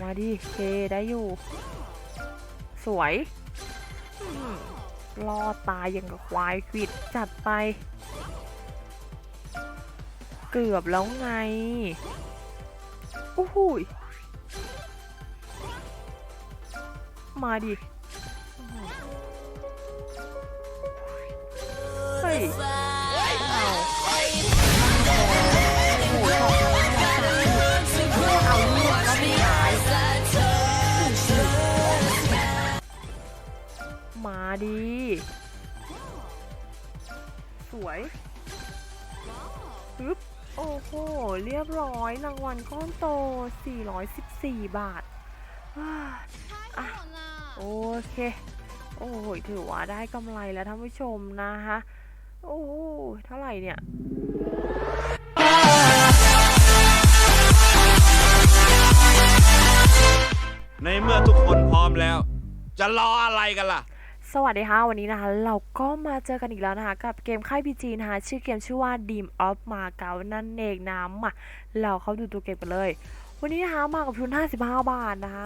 มาดิเคได้อยู่ สวยรอดตายอย่างกับควายควิดจัดไป เกือบแล้วไงโอ้หยมาดิเฮ้ย ดี สวยปึ๊บโอ้โห เรียบร้อยรางวัลก้อนโต 414 บาทว้าอะโอเค โอ้โห ถือว่าได้กำไรแล้วท่านผู้ชมนะคะโอ้โหเท่าไหร่เนี่ยในเมื่อทุกคนพร้อมแล้ว จะรออะไรกันล่ะ สวัสดีค่ะ วันนี้นะคะ เราก็มาเจอกันอีกแล้วนะคะ กับเกมค่ายพีจีนะคะ ชื่อเกมชื่อว่า Dream of m a g a นั่นเองนะมาเราเข้าดูตัวเกมกันเลย วันนี้นะคะมากับทุน 55 บาทนะคะ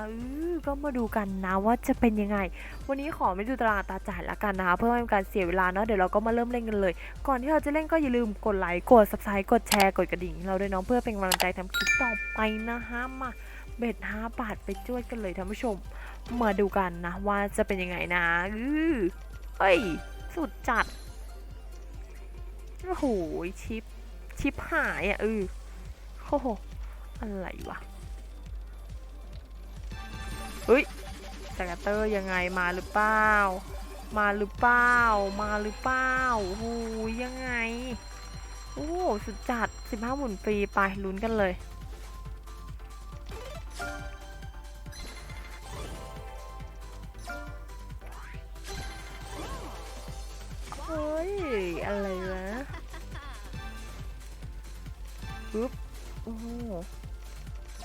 ก็มาดูกันนะว่าจะเป็นยังไง วันนี้ขอไม่ดูตารางตาจ่ายละกันนะคะ เพื่อไม่ให้เป็นการเสียเวลาเนาะเดี๋ยวเราก็มาเริ่มเล่นกันเลย ก่อนที่เราจะเล่นก็อย่าลืมกดไลค์กด subscribe กดแชร์กดกระดิ่ง เราด้วยเนาะเพื่อเป็นกำลังใจทำคลิปต่อไปนะคะมา เบ็ด5บาทไปจ้วดกันเลยท่านผู้ชม มาดูกันนะว่าจะเป็นยังไงนะอือเอ้ย สุดจัด โอ้โห ชิป ชิปหายอะเออโอ้โห อะไรวะ เฮ้ยสกัตเตอร์ยังไงมาหรือเปล่า มาหรือเปล่า มาหรือเปล่าโอ้โหยังไง โอ้สุดจัด 15 หมุนฟรีไปลุ้นกันเลย ย อะไรวะปึ๊บ โอ้โห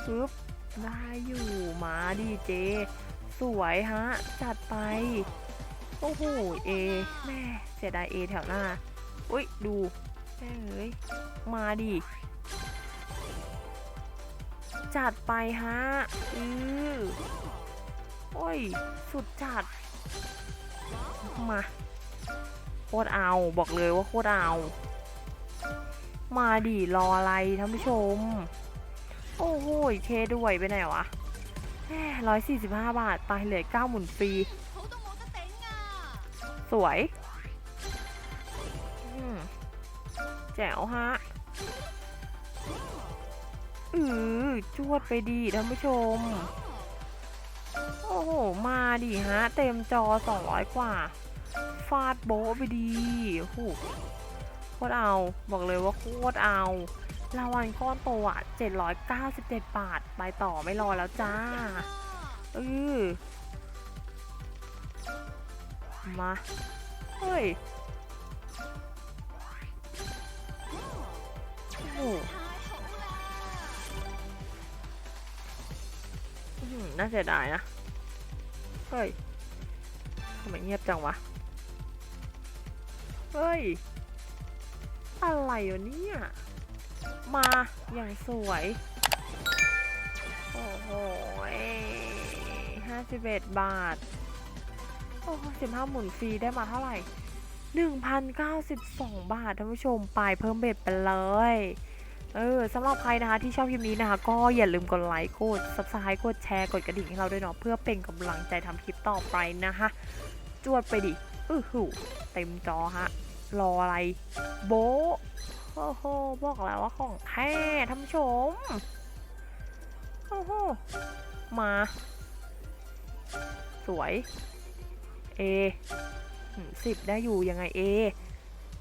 ปึ๊บ ได้อยู่มาดีเจ สวยฮะ จัดไป โอ้โห เอ แม่เสียดายเอแถวหน้า อุ้ย ดู แม่เอ้ย มาดิ จัดไปฮะ อือโอ้ย สุดจัด มา คตรเอา บอกเลยว่าโคตรเอา มาดิรออะไรท่านผู้ชม โอ้โหเคด้วยไปไหนวะร้อยสี่สิบห้าบาทตายเหลือเก้าหมุนฟรี สวยแจ๋วฮะ อือจวดไปดีท่านผู้ชม โอ้โห มาดิฮะ เต็มจอสองร้อยกว่าาดโบไปดีโหโคตรเอา บอกเลยว่าโคตรเอารางวัลก้อนโตอะ 797 บาท ไปต่อไม่รอแล้วจ้าเออมา เฮ้ยน่าเสียดายนะ เฮ้ย ทำไมเงียบจังวะ เฮ้ย อะไรวะเนี่ย มาอย่างสวย โอ้โหห้าสิบเอ็ดบาท โอ้สิบห้าหมุนฟรีได้มาเท่าไหร่หนึ่งพันเก้าสิบสองบาทท่านผู้ชมไปเพิ่มเบ็ดไปเลยเออสำหรับใครนะคะที่ชอบคลิปนี้นะคะ ก็อย่าลืมกดไลค์กด subscribe กดแชร์กดกระดิ่งให้เราด้วยเนาะเพื่อเป็นกำลังใจทำคลิปต่อไปนะคะ จวดไปดิ อื้อหูเต็มจอฮะ รออะไร โบะโอ้โหบอกแล้วว่าของแท้ท่านผู้ชมโอ้โหมา สวย เอสิบได้อยู่ยังไงเอ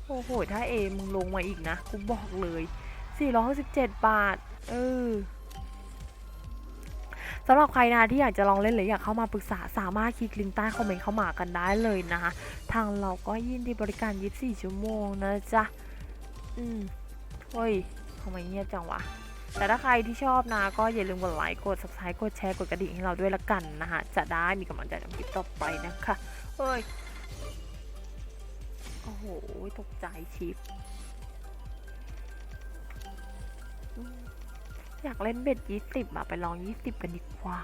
โอ้โห ถ้าเอมึงลงมาอีกนะ กูบอกเลย 467 บาท เออ สำหรับใครนะที่อยากจะลองเล่นหรืออยากเข้ามาปรึกษาสามารถคลิกลิงก์ใต้คอมเมนต์เข้ามากันได้เลยนะคะ ทางเราก็ยินดีบริการ 24 ชั่วโมงนะจ๊ะ อืมเฮ้ยทำไมเงียบจังวะแต่ถ้าใครที่ชอบนะก็อย่าลืมกดไลค์กด subscribe กดแชร์กดกระดิ่งให้เราด้วยละกันนะคะจะได้มีกำลังใจทำคลิปต่อไปนะคะเฮ้ยโอ้โหตกใจชิป อยากเล่นเบ็ดยี่สิบอะไปลองยี่สิบกันดีกว่า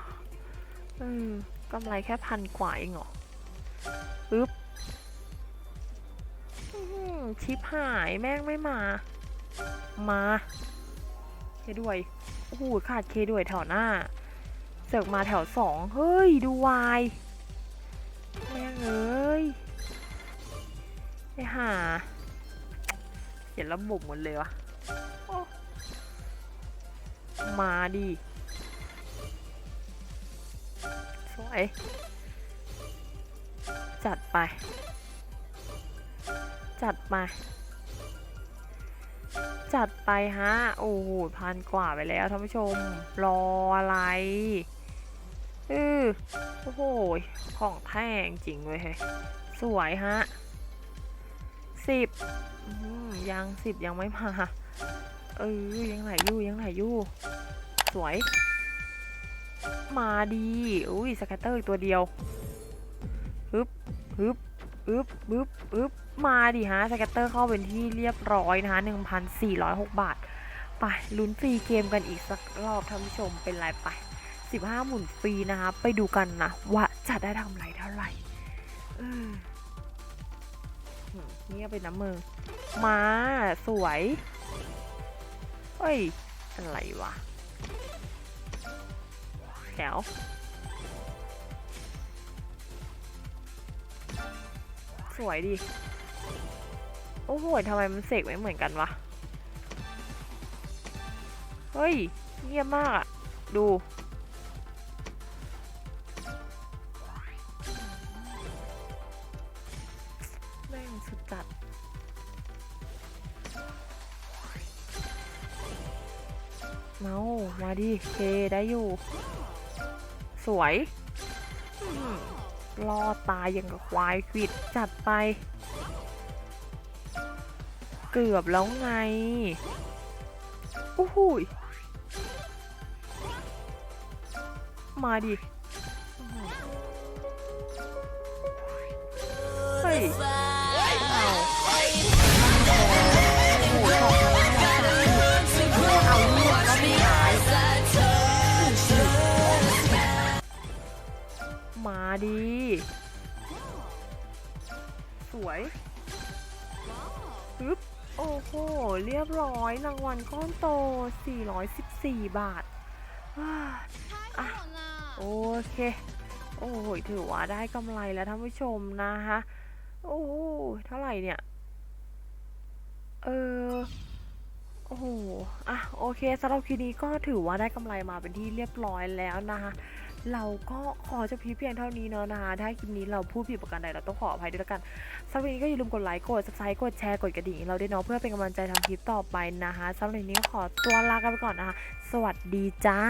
เออกำไรแค่พันกว่าเองเหรออึ๊บชิปหายแม่งไม่มา มาเคด้วยโอ้โหขาดเคด้วยแถวหน้า เสกมาแถวสองเฮ้ย ดูวายแม่งเอ้ยไอ้ห่าเขียนระบบหมดเลยวะโอ้ มาดิสวย จัดไป จัดไป จัดไปฮะ โอ้โหพันกว่าไปแล้วท่านผู้ชม รออะไรเออโอ้โห ของแท้จริงเว้ยเฮ้ยสวยฮะสิบยังสิบยังไม่มา เออยังไหลอยู่ยังไหลอยู่ สวย มาดีอุ้ยสแกตเตอร์อีกตัวเดียวฮึบฮึบฮึบฮึบฮึบมาดิฮะสแกตเตอร์เข้าเป็นที่เรียบร้อยนะคะ1,406 บาท ไปลุ้นฟรีเกมกันอีกสักรอบท่านผู้ชมเป็นไรไป 15 หมุนฟรีนะคะ ไปดูกันนะ ว่าจะได้ทำไรเท่าไหร่เออหืมเงียบไปน้ำมือมาสวย เฮ้ย อะไรวะแถวสวยดิโอ้โหทำไมมันเสกไม่เหมือนกันวะ เฮ้ยเงียบมากอะดู แม่งสุดจัด เมามาดิเคได้อยู่ สวยอืมรอตายอย่างกับควายควิดจัดไป เกือบแล้วไงโอ้โหยมาดิอื้อหือเฮ้ย เรียบร้อยรางวัลก้อนโต 414 บาทว้าอะโอเค โอ้โหถือว่าได้กำไรแล้วท่านผู้ชมนะคะโอ้โหเท่าไหร่เนี่ย เออโอ้โห อะ โอเคสำหรับคลิปนี้ก็ถือว่าได้กำไรมาเป็นที่เรียบร้อยแล้วนะคะ เราก็ขอจะพีเพียงเท่านี้เนาะนะคะ ถ้าคลิปนี้เราพูดผิดประการใดเราต้องขออภัยด้วยแล้วกันสำหรับนี้ก็อย่าลืมกดไลค์ กดซับสไครต์กดแชร์ กดกระดิ่งเราด้วยเนาะเพื่อเป็นกำลังใจทำคลิปต่อไปนะคะสำหรับนี้ขอตัวลากันไปก่อนนะคะ สวัสดีจ้า